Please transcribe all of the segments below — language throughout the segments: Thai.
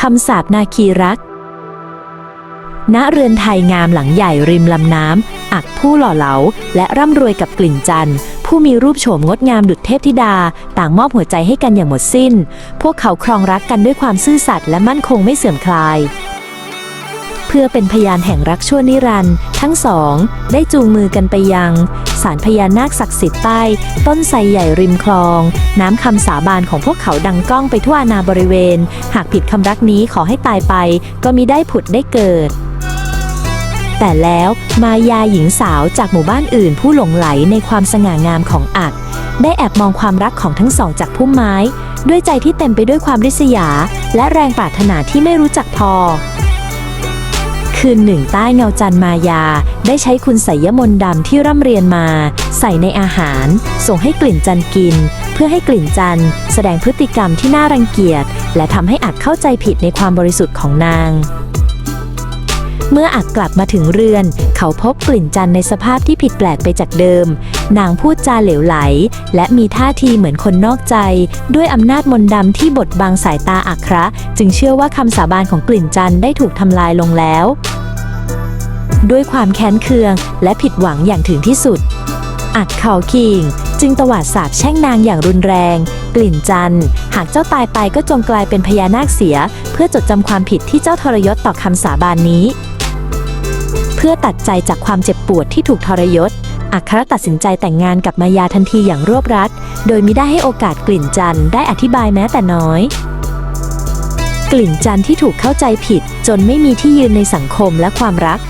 คำสาบนาคีรัก ณ เรือนไทยงามหลังใหญ่ริมลำน้ำ อักผู้หล่อเหลา และร่ำรวยกับกลิ่นจันทร์ ผู้มีรูปโฉมงดงามดุจเทพธิดา ต่างมอบหัวใจให้กันอย่างหมดสิ้น พวกเขาครองรักกันด้วยความซื่อสัตย์และมั่นคงไม่เสื่อมคลาย เพื่อเป็นพยานแห่งรักชั่วนิรันดร์ทั้งสอง ได้จูงมือกันไปยังศาลพญานาคศักดิ์สิทธิ์ใต้ ต้นไทรใหญ่ริมคลอง น้ำคำสาบานของพวกเขาดังก้องไปทั่วอาณาบริเวณ หากผิดคำรักนี้ขอให้ตายไป ก็มิได้ผุดได้เกิด แต่แล้วมายาหญิงสาวจากหมู่บ้านอื่นผู้หลงไหลในความสง่างามของอักได้แอบมองความรักของทั้งสองจากพุ่มไม้ ด้วยใจที่เต็มไปด้วยความริษยา และแรงปรารถนาที่ไม่รู้จักพอ คืนหนึ่งใต้เงาจันมายา ได้ใช้คุณไสยมนต์ดำที่ร่ำเรียนมา ใส่ในอาหาร ส่งให้กลิ่นจันกิน เพื่อให้กลิ่นจันแสดงพฤติกรรมที่น่ารังเกียจ และทำให้อักเข้าใจผิดในความบริสุทธิ์ของนาง เมื่ออักกลับมาถึงเรือน เขาพบกลิ่นจันในสภาพที่ผิดแปลกไปจากเดิม นางพูดจาเหลวไหล และมีท่าทีเหมือนคนนอกใจ ด้วยอำนาจมนต์ดำที่บดบังสายตาอัคระ จึงเชื่อว่าคำสาบานของกลิ่นจันได้ถูกทำลายลงแล้ว ด้วยความแค้นเคืองและผิดหวังอย่างถึงที่สุด อักเขาคิง จึงตวาดสาบแช่งนางอย่างรุนแรง กลิ่นจันหากเจ้าตายไปก็จงกลายเป็นพญานาคเสีย เพื่อจดจำความผิดที่เจ้าทรยศต่อคำสาบานนี้ เพื่อตัดใจจากความเจ็บปวดที่ถูกทรยศ อัครตัดสินใจแต่งงานกับมายาทันทีอย่างรวบรัด โดยมิได้ให้โอกาสกลิ่นจันทร์ได้อธิบายแม้แต่น้อย กลิ่นจันทร์ที่ถูกเข้าใจผิด จนไม่มีที่ยืนในสังคมและความรัก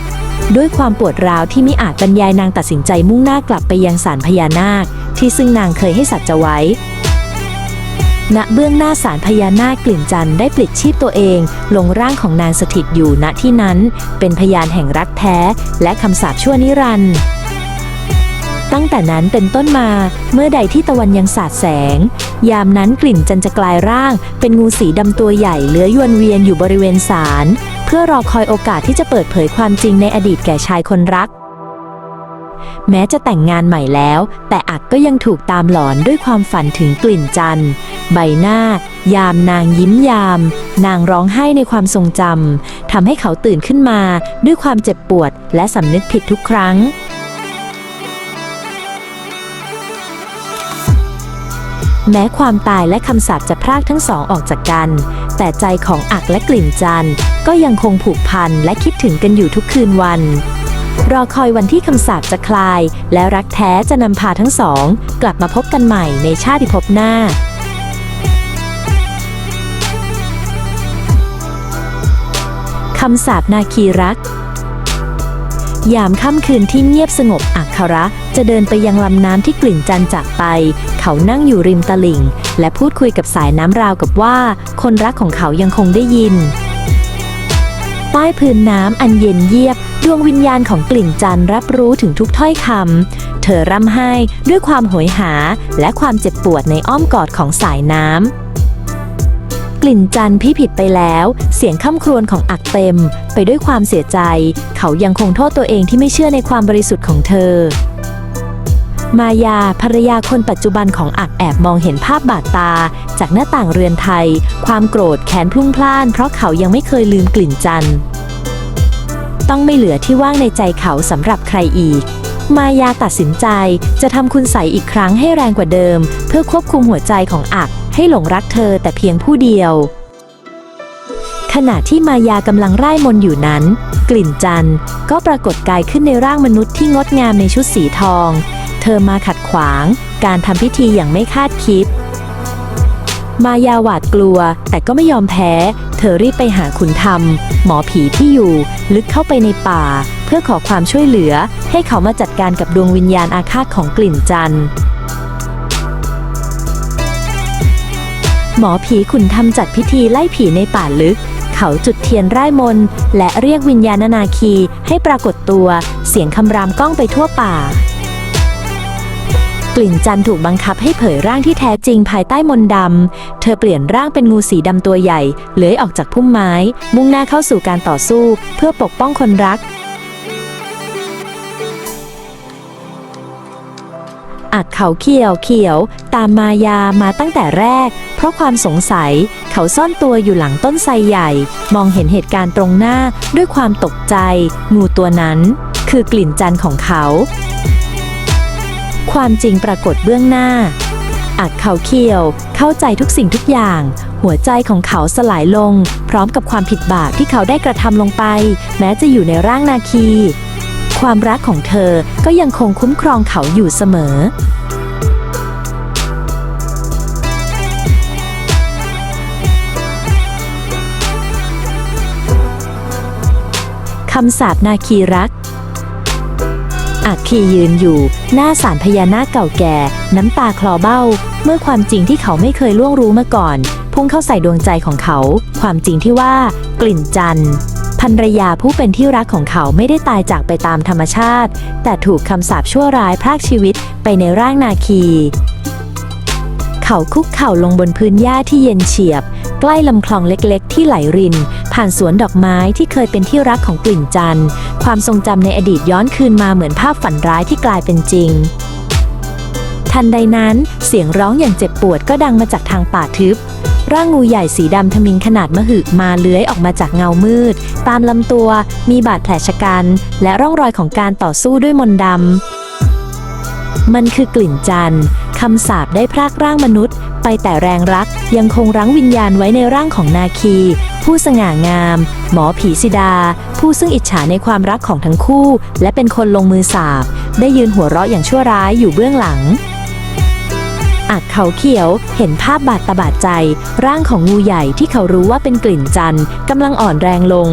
ด้วยความปวดร้าวที่มิอาจบรรยายนางตัดสินใจมุ่งหน้ากลับไปยังศาลพญานาค ที่ซึ่งนางเคยให้สัจจะไว้ ณเบื้องหน้าศาลพญานาคกลิ่นจันทร์ได้ปลิดชีพตัวเอง ลงร่างของนางสถิตอยู่ณที่นั้น เป็นพยานแห่งรักแท้ และคำสาปชั่วนิรันดร์ ตั้งแต่นั้นเป็นต้นมาเมื่อใดที่ตะวันยังสาดแสง ยามนั้นกลิ่นจันจะกลายร่าง เป็นงูสีดำตัวใหญ่เลื้อยวนเวียนอยู่บริเวณศาลเพื่อรอคอยโอกาสที่จะเปิดเผยความจริงในอดีตแก่ชายคนรัก แม้จะแต่งงานใหม่แล้ว แต่อักก็ยังถูกตามหลอนด้วยความฝันถึงกลิ่นจันใบหน้า ยามนางยิ้มยาม นางร้องไห้ในความทรงจำทำให้เขาตื่นขึ้นมาด้วยความเจ็บปวดและสำนึกผิดทุกครั้ง แม้ความตายและคำสาปจะพรากทั้งสองออกจากกัน แต่ใจของอักและกลิ่นจันก็ยังคงผูกพันและคิดถึงกันอยู่ทุกคืนวัน รอคอยวันที่คำสาปจะคลาย และรักแท้จะนำพาทั้งสอง กลับมาพบกันใหม่ในชาติภพหน้าคำสาปนาคีรัก ยามค่ำคืนที่เงียบสงบอักขระ จะเดินไปยังลำน้ำที่กลิ่นจันจากไป เขานั่งอยู่ริมตลิ่ง และพูดคุยกับสายน้ำราวกับว่า คนรักของเขายังคงได้ยิน ใต้พื้นน้ำอันเย็นเยียบ ดวงวิญญาณของกลิ่นจันรับรู้ถึงทุกถ้อยคำเธอร่ำไห้ด้วยความโหยหา และความเจ็บปวดในอ้อมกอดของสายน้ำ กลิ่นจันพี่ผิดไปแล้ว เสียงข้ำครวญของอักเต็ม ไปด้วยความเสียใจ เขายังคงโทษตัวเองที่ไม่เชื่อในความบริสุทธิ์ของเธอ มายาภรรยาคนปัจจุบันของอักแอบมองเห็นภาพบาดตา จากหน้าต่างเรือนไทย ความโกรธแค้นพลุ่งพล่าน เพราะเขายังไม่เคยลืมกลิ่นจันต้องไม่เหลือที่ว่างในใจเขาสำหรับใครอีก มายาตัดสินใจจะทำคุณใสอีกครั้งให้แรงกว่าเดิม เพื่อควบคุมหัวใจของอัก ให้หลงรักเธอแต่เพียงผู้เดียว ขณะที่มายากำลังไร้มนอยู่นั้น กลิ่นจันทร์ก็ปรากฏกายขึ้นในร่างมนุษย์ที่งดงามในชุดสีทอง เธอมาขัดขวาง การทำพิธีอย่างไม่คาดคิด มายาหวาดกลัวแต่ก็ไม่ยอมแพ้ เธอรีบไปหาขุนธรรม หมอผีที่อยู่ ลึกเข้าไปในป่า เพื่อขอความช่วยเหลือ ให้เขามาจัดการกับดวงวิญญาณอาฆาตของกลิ่นจันทร์ หมอผีขุนทำจัดพิธีไล่ผีในป่าลึก เขาจุดเทียนไร่มน และเรียกวิญญาณนาคีให้ปรากฏตัว เสียงคำรามก้องไปทั่วป่า กลิ่นจันถูกบังคับให้เผยร่างที่แท้จริงภายใต้มนต์ดำ เธอเปลี่ยนร่างเป็นงูสีดำตัวใหญ่เลื้อยออกจากพุ่มไม้ มุ่งหน้าเข้าสู่การต่อสู้ เพื่อปกป้องคนรัก อักเขาเขียวเขียว ตามมายามาตั้งแต่แรก เพราะความสงสัยเขาซ่อนตัวอยู่หลังต้นไทรใหญ่ มองเห็นเหตุการณ์ตรงหน้าด้วยความตกใจ งูตัวนั้น คือกลิ่นจันของเขา ความจริงปรากฏเบื้องหน้า อักเขาเขียว เข้าใจทุกสิ่งทุกอย่าง หัวใจของเขาสลายลง พร้อมกับความผิดบาปที่เขาได้กระทำลงไป แม้จะอยู่ในร่างนาคี ความรักของเธอก็ยังคงคุ้มครองเขาอยู่เสมอ คำสาปนาคีรักอักคียืนอยู่ หน้าศาลพญานาคเก่าแก่ น้ำตาคลอเบ้า เมื่อความจริงที่เขาไม่เคยล่วงรู้มาก่อน พุ่งเข้าใส่ดวงใจของเขา ความจริงที่ว่ากลิ่นจันทร์ ภรรยาผู้เป็นที่รักของเขาไม่ได้ตายจากไปตามธรรมชาติ แต่ถูกคำสาปชั่วร้ายพรากชีวิตไปในร่างนาคี เขาคุกเข่าลงบนพื้นหญ้าที่เย็นเฉียบ ใกล้ลำคลองเล็กๆ ที่ไหลริน ผ่านสวนดอกไม้ที่เคยเป็นที่รักของกลิ่นจันทร์ ความทรงจำในอดีตย้อนคืนมาเหมือนภาพฝันร้ายที่กลายเป็นจริง ทันใดนั้นเสียงร้องอย่างเจ็บปวดก็ดังมาจากทางป่าทึบ ร่างงูใหญ่สีดำทมินขนาดมหึมาเลื้อยออกมาจากเงามืด ตามลำตัวมีบาดแผลชะกัน และร่องรอยของการต่อสู้ด้วยมนต์ดำ มันคือกลิ่นจันทร์คำสาปได้พรากร่างมนุษย์ ไปแต่แรงรักยังคงรั้งวิญญาณไว้ในร่างของนาคี ผู้สง่างาม หมอผีสิดา ผู้ซึ่งอิจฉาในความรักของทั้งคู่ และเป็นคนลงมือสาบ ได้ยืนหัวเราะอย่างชั่วร้ายอยู่เบื้องหลัง อักเขาเขียว เห็นภาพบาดตาบาดใจ ร่างของงูใหญ่ที่เขารู้ว่าเป็นกลิ่นจันทร์กำลังอ่อนแรงลง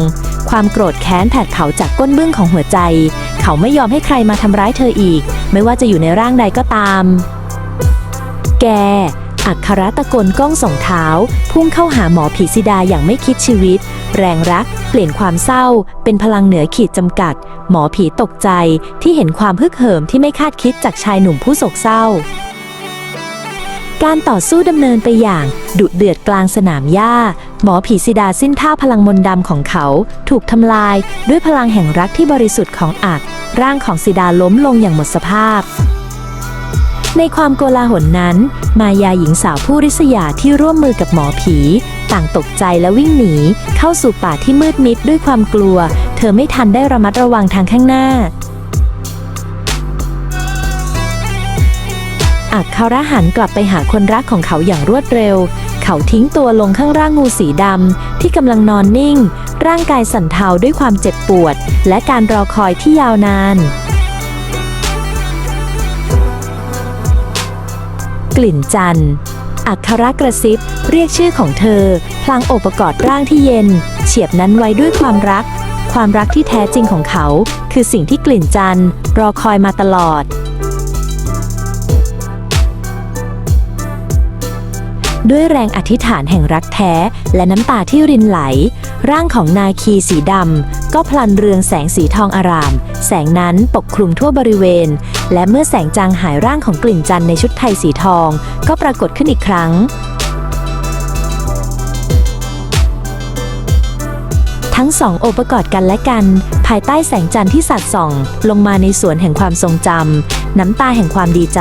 ความโกรธแค้นแผดเผาจากก้นเบื้องของหัวใจ เขาไม่ยอมให้ใครมาทำร้ายเธออีก ไม่ว่าจะอยู่ในร่างใดก็ตาม แก อักขระตะกนก้องสองเท้า พุ่งเข้าหาหมอผีสิดาอย่างไม่คิดชีวิต แรงรัก เปลี่ยนความเศร้า เป็นพลังเหนือขีดจำกัด หมอผีตกใจที่เห็นความฮึกเหิมที่ไม่คาดคิดจากชายหนุ่มผู้โศกเศร้า การต่อสู้ดำเนินไปอย่าง ดุเดือดกลางสนามหญ้า หมอผีสิดาสิ้นท่าพลังมนต์ดำของเขา ถูกทำลายด้วยพลังแห่งรักที่บริสุทธิ์ของอัก ร่างของสิดาล้มลงอย่างหมดสภาพ ในความโกลาหลนั้น มายาหญิงสาวผู้ริษยาที่ร่วมมือกับหมอผี ต่างตกใจและวิ่งหนี เข้าสู่ป่าที่มืดมิดด้วยความกลัว เธอไม่ทันได้ระมัดระวังทางข้างหน้า อักคาระหันกลับไปหาคนรักของเขาอย่างรวดเร็ว เขาทิ้งตัวลงข้างร่างงูสีดำที่กำลังนอนนิ่ง ร่างกายสั่นเทาด้วยความเจ็บปวด และการรอคอยที่ยาวนาน กลิ่นจันทร์อักขระกระซิบ เรียกชื่อของเธอ พลางโอบกอดร่างที่เย็น เฉียบนั้นไว้ด้วยความรัก ความรักที่แท้จริงของเขา คือสิ่งที่กลิ่นจันทร์รอคอยมาตลอด ด้วยแรงอธิษฐานแห่งรักแท้และน้ำตาที่รินไหล ร่างของนาคีสีดำก็พลันเรืองแสงสีทองอาราม แสงนั้นปกคลุมทั่วบริเวณ และเมื่อแสงจางหายร่างของกลิ่นจันในชุดไทยสีทอง ก็ปรากฏขึ้นอีกครั้ง ทั้งสองโอบกอดกันและกัน ภายใต้แสงจันทร์ที่สัดส่อง ลงมาในสวนแห่งความทรงจำน้ำตาแห่งความดีใจ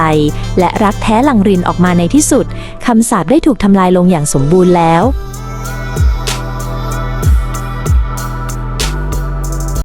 และรักแท้หลังรินออกมาในที่สุดคำสาปได้ถูกทำลายลงอย่างสมบูรณ์แล้ว